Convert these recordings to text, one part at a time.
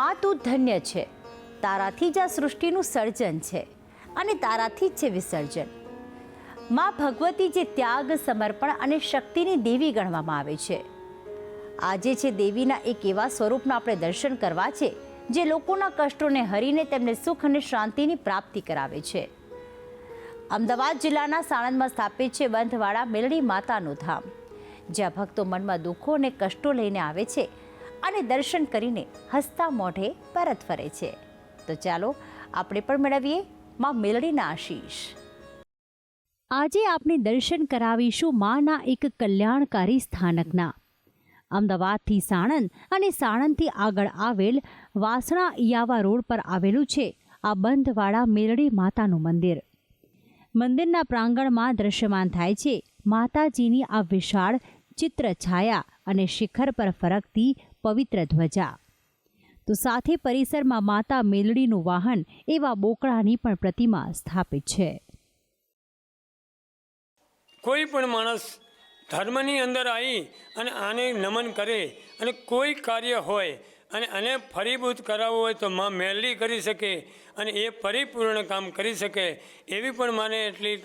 માં તું ધન્ય છે. તારાથી જ આ સૃષ્ટિનું સર્જન છે અને તારાથી જ છે વિસર્જન. માં ભગવતી જે ત્યાગ, સમર્પણ અને શક્તિની દેવી ગણવામાં આવે છે. આજે છે દેવીના એક એવા સ્વરૂપના આપણે દર્શન કરવા છે, જે લોકોના કષ્ટોને હરીને તેમને સુખ અને શાંતિની પ્રાપ્તિ કરાવે છે. અમદાવાદ જિલ્લાના સાણંદમાં સ્થાપિત છે બંધવાડા મેલડી માતાનું ધામ. જ્યાં ભક્તો મનમાં દુઃખો અને કષ્ટો લઈને આવે છે અને દર્શન કરીને હસતા મોઢે પરત ફરે છે. તો ચાલો આપણે પણ મેળવીએ માં મેલડીના આશીષ. આજે આપણે દર્શન કરાવીશું માના એક કલ્યાણકારી સ્થાનકના. અમદાવાદથી સાણંદ અને સાણંદથી આગળ આવેલ વાસણા ઇયાવા રોડ પર આવેલું છે આ બંધવાળા મેરડી માતાનું મંદિર. મંદિરના પ્રાંગણમાં દ્રશ્યમાન થાય છે માતાજીની આ વિશાળ ચિત્ર છાયા અને શિખર પર ફરકતી પવિત્ર ધ્વજા. તો સાથે પરિસરમાં માતા મેલડીનું વાહન એવા બોકડાની પણ પ્રતિમા સ્થાપિત છે. કોઈ પણ માણસ ધર્મની અંદર આવી અને આને નમન કરે અને કોઈ કાર્ય હોય અને આને ફરીભૂત કરાવવું હોય તો માં મેલડી કરી શકે અને એ પરિપૂર્ણ કામ કરી શકે એવી પણ માને એટલી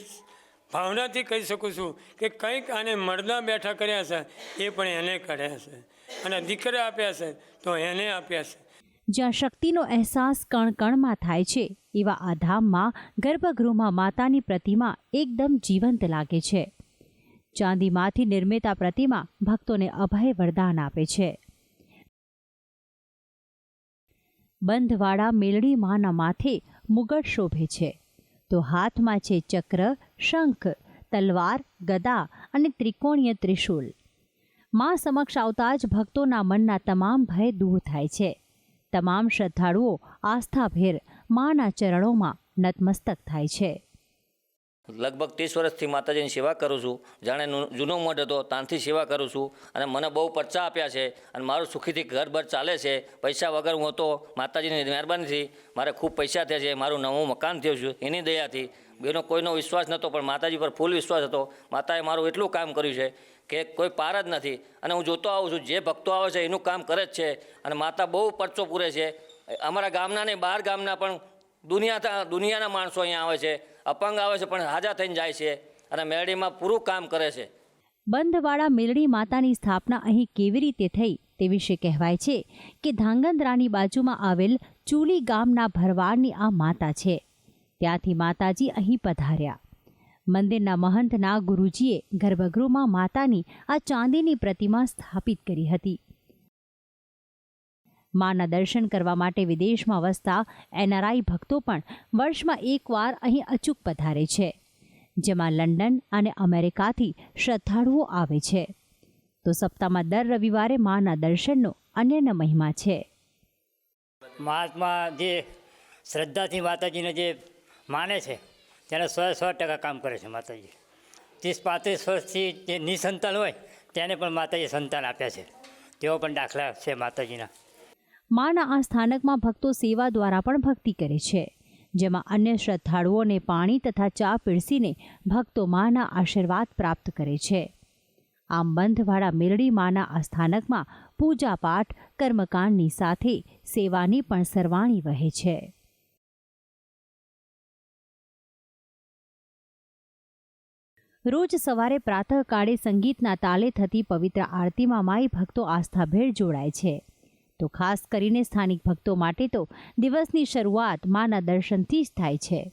ભાવનાથી કહી શકું છું કે કંઈક આને મરદા બેઠા કર્યા છે, એ પણ એને કર્યા છે. અને દીકરા આપ્યા છે, તો એને આપ્યા છે. જ્યાં શક્તિનો અહેસાસ કણ કણમાં થાય છે, એવા આ ધામમાં ગર્ભગૃહમાં માતાની પ્રતિમા એકદમ જીવંત લાગે છે. ચાંદીમાંથી નિર્મિત આ પ્રતિમા ભક્તોને અભય વરદાન આપે છે. બંધવાડા મેલડી માના માથે મુગટ શોભે છે. તો હાથમાં છે ચક્ર, શંખ, તલવાર, ગદા અને ત્રિકોણીય ત્રિશૂલ. માં સમક્ષ આવતા જ ભક્તોના મનના તમામ ભય દૂર થાય છે. તમામ શ્રદ્ધાળુઓ આસ્થાભેર માના ચરણોમાં નતમસ્તક થાય છે. લગભગ ત્રીસ વર્ષથી માતાજીની સેવા કરું છું. જાણે જૂનો મઠ હતો, ત્યાંથી સેવા કરું છું. અને મને બહુ પરચા આપ્યા છે અને મારું સુખીથી ઘર ચાલે છે. પૈસા વગર હું હતો માતાજીની મહેરબાનીથી. મારે ખૂબ પૈસા થયા છે. મારું નવું મકાન થયું છે. એની દયાથી. બેનો કોઈનો વિશ્વાસ નહોતો, પણ માતાજી પર ફૂલ વિશ્વાસ હતો. માતાએ મારું એટલું કામ કર્યું છે કે કોઈ પાર જ નથી. અને હું જોતો આવું છું, જે ભક્તો આવે છે, એનું કામ કરે જ છે. અને માતા બહુ પરચો પૂરે છે. અમારા ગામના ને બહાર ગામના પણ દુનિયા દુનિયાના માણસો અહીંયા આવે છે. અપંગ આવે છે, પણ હાજા થઈને જાય છે અને મેરડીમાં પૂરું કામ કરે છે. બંધવાળા મેલડી માતાની સ્થાપના અહીં કેવી રીતે થઈ તે વિશે કહેવાય છે કે ધાંગધ્રાની બાજુમાં આવેલ ચૂલી ગામના ભરવાડની આ માતા છે. ત્યાંથી માતાજી અહીં પધાર્યા. મંદિરના મહંતના ગુરુજીએ ગર્ભગૃહમાં માતાની આ ચાંદીની પ્રતિમા સ્થાપિત કરી હતી. માના દર્શન કરવા માટે વિદેશમાં વસતા એનઆરઆઈ ભક્તો પણ વર્ષમાં એકવાર અહીં અચૂક પધારે છે, જેમાં લંડન અને અમેરિકાથી શ્રદ્ધાળુઓ આવે છે. તો સપ્તાહમાં દર રવિવારે માના દર્શનનો અન્યનો મહિમા છે. મહાત્મા જે શ્રદ્ધાથી માતાજીને જે માને છે, તેને સો સો ટકા કામ કરે છે માતાજી. ત્રીસ પાંત્રીસ વર્ષથી જે નિસંતાન હોય, તેને પણ માતાજી સંતાન આપ્યા છે. તેઓ પણ દાખલા છે માતાજીના. માના આ સ્થાનકમાં ભક્તો સેવા દ્વારા પણ ભક્તિ કરે છે. જેમાં અન્ય શ્રદ્ધાળુઓને પાણી તથા ચા પીરસીને ભક્તો માના આશીર્વાદ પ્રાપ્ત કરે છે. આમ બંધવાળા મેરડી માના આ સ્થાનકમાં પૂજા પાઠ કર્મકાંડની સાથે સેવાની પણ સરવાણી વહે છે. રોજ સવારે પ્રાતઃકાળે સંગીતના તાલે થતી પવિત્ર આરતીમાં માઈ ભક્તો આસ્થાભેર જોડાય છે. તો ખાસ કરીને સ્થાનિક ભક્તો માટે તો દિવસની શરૂઆત માના દર્શનથી જ થાય છે.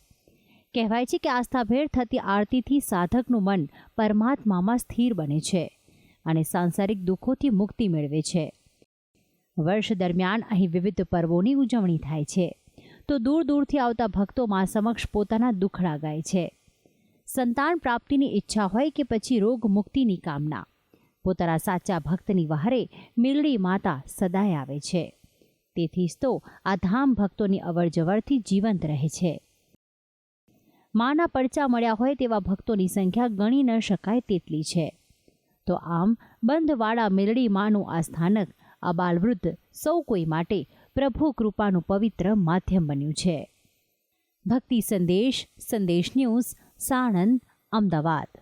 કહેવાય છે કે આસ્થાભેર થતી આરતીથી સાધકનું મન પરમાત્મામાં સ્થિર બને છે અને સાંસારિક દુઃખોથી મુક્તિ મેળવે છે. વર્ષ દરમિયાન અહીં વિવિધ પર્વોની ઉજવણી થાય છે. તો દૂર દૂરથી આવતા ભક્તો મા સમક્ષ પોતાના દુખડા ગાય છે. સંતાન પ્રાપ્તિની ઈચ્છા હોય કે પછી રોગ મુક્તિની કામના. પોતાના સાચા ભક્તની વહારે મિલડી માતા સદાય આવે છે. તેથી જ તો આ ધામ ભક્તોની અવરજવરથી જીવંત રહે છે. માના પડચા મળ્યા હોય તેવા ભક્તોની સંખ્યા ગણી ન શકાય તેટલી છે. તો આમ બંધવાળા મિલડી માનું આ સ્થાનક આ બાલવૃદ્ધ સૌ કોઈ માટે પ્રભુ કૃપાનું પવિત્ર માધ્યમ બન્યું છે. ભક્તિ સંદેશ સંદેશ ન્યૂઝ, સાણંદ, અમદાવાદ.